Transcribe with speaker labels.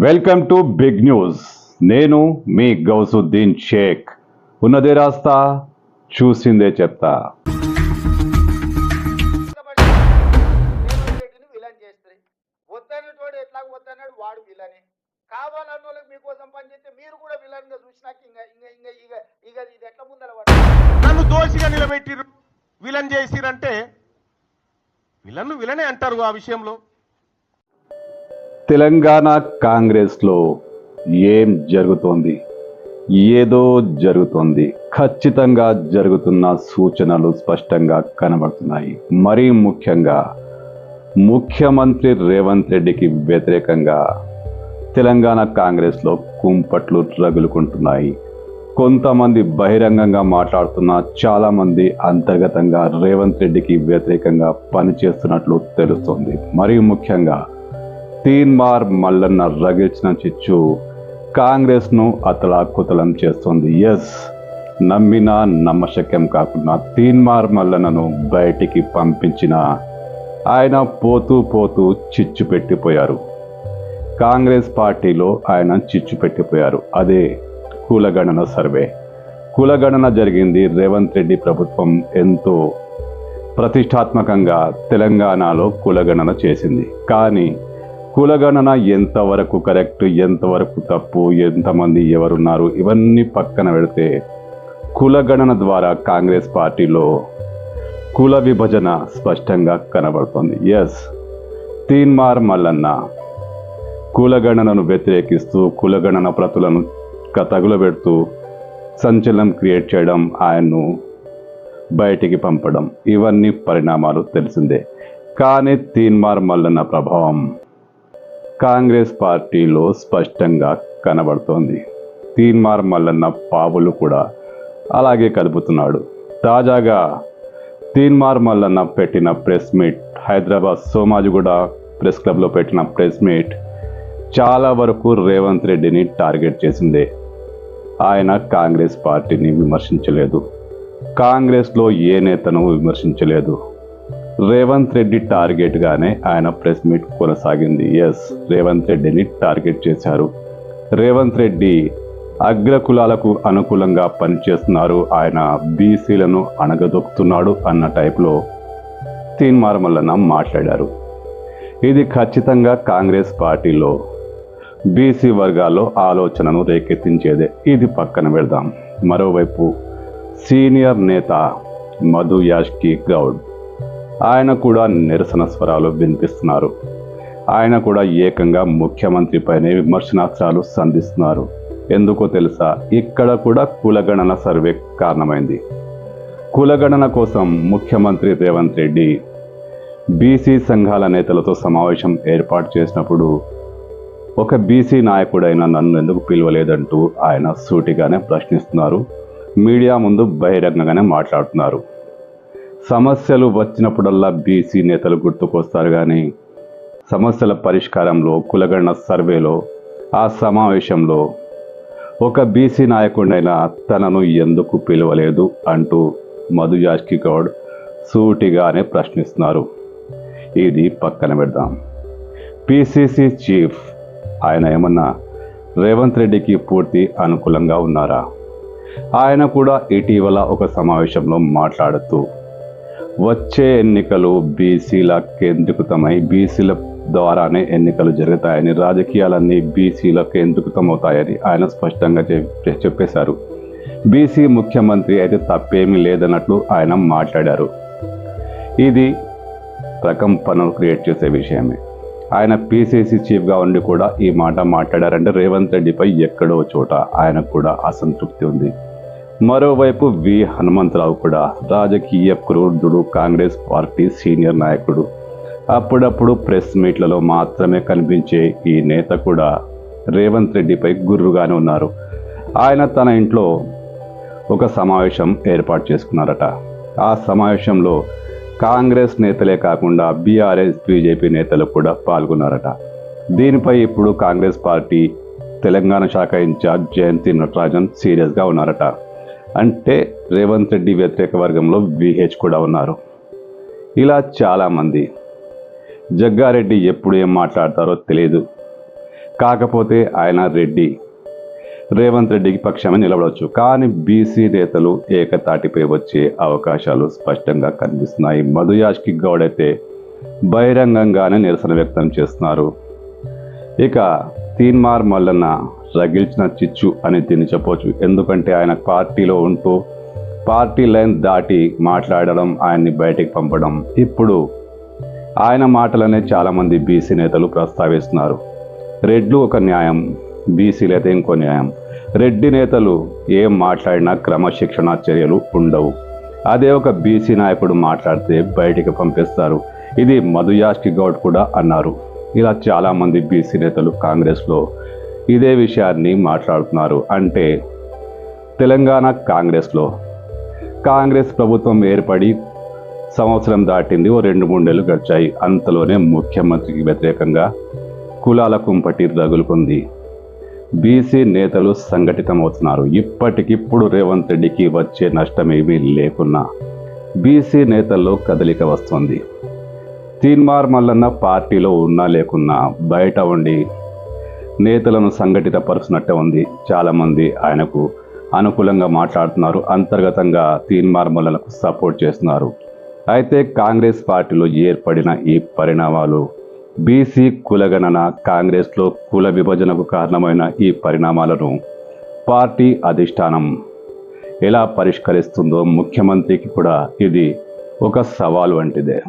Speaker 1: Welcome to big news. నేను మీ గౌసుద్దీన్ షేక్. ఉన్నదే రాస్తా చూసిందే చెప్తా.
Speaker 2: నన్ను దోషిగా నిలబెట్టిరు విలన్ చేసిరంటే విలన్ విలనే అంటారు ఆ విషయంలో.
Speaker 1: తెలంగాణ కాంగ్రెస్లో ఏం జరుగుతోంది? ఏదో జరుగుతోంది. ఖచ్చితంగా జరుగుతున్న సూచనలు స్పష్టంగా కనబడుతున్నాయి. మరీ ముఖ్యంగా ముఖ్యమంత్రి రేవంత్ రెడ్డికి వ్యతిరేకంగా తెలంగాణ కాంగ్రెస్లో కుంపట్లు రగులుకుంటున్నాయి. కొంతమంది బహిరంగంగా మాట్లాడుతున్న చాలామంది అంతర్గతంగా రేవంత్ రెడ్డికి వ్యతిరేకంగా పనిచేస్తున్నట్లు తెలుస్తోంది. మరీ ముఖ్యంగా తీన్మార్ మల్లన్న రగిల్చిన చిచ్చు. కాంగ్రెస్ను అతలాకుతలం చేస్తోంది. ఎస్ నమ్మినా నమ్మశక్యం కాకుండా తీన్మార్ మల్లన్నను బయటికి పంపించిన ఆయన పోతూ పోతూ చిచ్చు పెట్టిపోయారు. కాంగ్రెస్ పార్టీలో ఆయన చిచ్చు పెట్టిపోయారు. అదే కులగణన సర్వే. కులగణన జరిగింది రేవంత్ రెడ్డి ప్రభుత్వం ఎంతో ప్రతిష్టాత్మకంగా తెలంగాణలో కులగణన చేసింది. కానీ కులగణన ఎంతవరకు కరెక్ట్ ఎంతవరకు తప్పు ఎంతమంది ఎవరున్నారు ఇవన్నీ పక్కన పెడితే కులగణన ద్వారా కాంగ్రెస్ పార్టీలో కుల విభజన స్పష్టంగా కనబడుతుంది. ఎస్ తీన్మార్ మల్లన్న కులగణనను వ్యతిరేకిస్తూ కులగణన ప్రతులను క- తగులబెడుతూ సంచలనం క్రియేట్ చేయడం ఆయన్ను బయటికి పంపడం ఇవన్నీ పరిణామాలు తెలిసిందే. కానీ తీన్మార్ మల్లన్న ప్రభావం కాంగ్రెస్ పార్టీలో స్పష్టంగా కనబడుతోంది. తీన్మార్ మల్లన్న పావులు కూడా అలాగే కలుపుతున్నాడు తాజాగా తీన్మార్ మల్లన్న పెట్టిన press meet Hyderabad Somajiguda press క్లబ్లో పెట్టిన ప్రెస్ మీట్ చాలా వరకు రేవంత్ రెడ్డిని టార్గెట్ చేసిందే. ఆయన కాంగ్రెస్ పార్టీని విమర్శించలేదు. కాంగ్రెస్లో ఏ నేతను విమర్శించలేదు. రేవంత్ రెడ్డి టార్గెట్గానే ఆయన ప్రెస్ మీట్ కొనసాగింది. ఎస్ రేవంత్ రెడ్డిని టార్గెట్ చేశారు. రేవంత్ రెడ్డి అగ్రకులాలకు అనుకూలంగా పనిచేస్తున్నారు. ఆయన బీసీలను అణగదొక్కుతున్నాడు అన్న టైప్లో తీన్ మార్మల్లన్న మాట్లాడారు. ఇది ఖచ్చితంగా కాంగ్రెస్ పార్టీలో బీసీ వర్గాల్లో ఆలోచనను రేకెత్తించేదే. ఇది పక్కన పెడదాం. మరోవైపు సీనియర్ నేత మధు యాష్కి గౌడ్. ఆయన కూడా నిరసన స్వరాలు వినిపిస్తున్నారు. ఆయన కూడా ఏకంగా ముఖ్యమంత్రిపైనే విమర్శనాస్త్రాలు సంధిస్తున్నారు. ఎందుకో తెలుసా? ఇక్కడ కూడా కులగణన సర్వే కారణమైంది. కులగణన కోసం ముఖ్యమంత్రి రేవంత్ రెడ్డి బీసీ సంఘాల నేతలతో సమావేశం ఏర్పాటు చేసినప్పుడు ఒక బీసీ నాయకుడైన నన్ను ఎందుకు పిలవలేదంటూ ఆయన సూటిగానే ప్రశ్నిస్తున్నారు. మీడియా ముందు బహిరంగంగానే మాట్లాడుతున్నారు. సమస్యలు వచ్చినప్పుడల్లా బీసీ నేతలు గుర్తుకొస్తారు కానీ సమస్యల పరిష్కారంలో కులగణన సర్వేలో ఆ సమావేశంలో ఒక బీసీ నాయకుడైన తనను ఎందుకు పిలవలేదు అంటూ మధు యాష్కి గౌడ్ సూటిగానే ప్రశ్నిస్తున్నారు. ఇది పక్కన పెడదాం. పిసిసి చీఫ్ ఆయన ఏమన్నా రేవంత్ రెడ్డికి పూర్తి అనుకూలంగా ఉన్నారా? ఆయన కూడా ఇటీవల ఒక సమావేశంలో మాట్లాడుతూ వచ్చే ఎన్నికలు బీసీల కేంద్రీకృతమై బీసీల ద్వారానే ఎన్నికలు జరుగుతాయని రాజకీయాలన్నీ బీసీల కేంద్రీకృతమవుతాయని ఆయన స్పష్టంగా చెప్- చెప్పేశారు. బీసీ ముఖ్యమంత్రి అయితే తప్పేమీ లేదన్నట్లు ఆయన మాట్లాడారు. ఇది ప్రకంపనలు క్రియేట్ చేసే విషయమే. ఆయన పీసీసీ చీఫ్గా ఉండి కూడా ఈ మాట మాట్లాడారంటే రేవంత్ రెడ్డిపై ఎక్కడో చోట ఆయనకు కూడా అసంతృప్తి ఉంది. మరోవైపు వి. హనుమంతరావు కూడా రాజకీయ క్రూరుడు కాంగ్రెస్ పార్టీ సీనియర్ నాయకుడు. అప్పుడప్పుడు ప్రెస్ మీట్లలో మాత్రమే కనిపించే ఈ నేత కూడా రేవంత్ రెడ్డిపై గుర్రుగానే ఉన్నారు. ఆయన తన ఇంట్లో ఒక సమావేశం ఏర్పాటు చేసుకున్నారట. ఆ సమావేశంలో కాంగ్రెస్ నేతలే కాకుండా బీఆర్ఎస్ బీజేపీ నేతలు కూడా పాల్గొన్నారట. దీనిపై ఇప్పుడు కాంగ్రెస్ పార్టీ తెలంగాణ శాఖ ఇన్ఛార్జ్ జయంతి నటరాజన్ సీరియస్గా ఉన్నారట. అంటే రేవంత్ రెడ్డి వ్యతిరేక వర్గంలో విహెచ్ కూడా ఉన్నారు. ఇలా చాలామంది. జగ్గారెడ్డి ఎప్పుడు ఏం మాట్లాడతారో తెలియదు కాకపోతే ఆయన రెడ్డి. రేవంత్ రెడ్డికి పక్షమే నిలబడవచ్చు కానీ బీసీ నేతలు ఏకతాటిపై వచ్చే అవకాశాలు స్పష్టంగా కనిపిస్తున్నాయి. మధుయాష్కి గౌడ్ అయితే బహిరంగంగానే నిరసన వ్యక్తం చేస్తున్నారు. ఇక తీన్మార్ మల్లన్న రగిల్చిన చిచ్చు అని దీన్ని చెప్పవచ్చు ఎందుకంటే ఆయన పార్టీలో ఉంటూ పార్టీ లైన్ దాటి మాట్లాడడం ఆయన్ని బయటికి పంపడం. ఇప్పుడు ఆయన మాటలనే చాలామంది బీసీ నేతలు ప్రస్తావిస్తున్నారు. రెడ్లు ఒక న్యాయం బీసీలు అయితే ఇంకో న్యాయం. రెడ్డి నేతలు ఏం మాట్లాడినా క్రమశిక్షణ చర్యలు ఉండవు. అదే ఒక బీసీ నాయకుడు మాట్లాడితే బయటికి పంపిస్తారు. ఇది మధుయాష్కి గౌడ్ కూడా అన్నారు. ఇలా చాలామంది బీసీ నేతలు కాంగ్రెస్లో ఇదే విషయాన్ని మాట్లాడుతున్నారు. అంటే తెలంగాణ కాంగ్రెస్లో కాంగ్రెస్ ప్రభుత్వం ఏర్పడి సంవత్సరం దాటింది. ఓ రెండు మూడు నెలలు గడిచాయి. అంతలోనే ముఖ్యమంత్రికి వ్యతిరేకంగా కులాల కుంపటి రగులుకుంది. బీసీ నేతలు సంఘటితమవుతున్నారు. ఇప్పటికిప్పుడు రేవంత్ రెడ్డికి వచ్చే నష్టమేమీ లేకున్నా బీసీ నేతల్లో కదలిక వస్తుంది. తీన్మార్ మల్లన్న పార్టీలో ఉన్నా లేకున్నా బయట ఉండి నేతలను సంఘటితపరుస్తున్నట్టే ఉంది. చాలామంది ఆయనకు అనుకూలంగా మాట్లాడుతున్నారు. అంతర్గతంగా తీన్మార్ సపోర్ట్ చేస్తున్నారు. అయితే కాంగ్రెస్ పార్టీలో ఏర్పడిన ఈ పరిణామాలు బీసీ కులగణన కాంగ్రెస్లో కుల విభజనకు కారణమైన ఈ పరిణామాలను పార్టీ అధిష్టానం ఎలా పరిష్కరిస్తుందో ముఖ్యమంత్రికి కూడా ఇది ఒక సవాలు వంటిదే.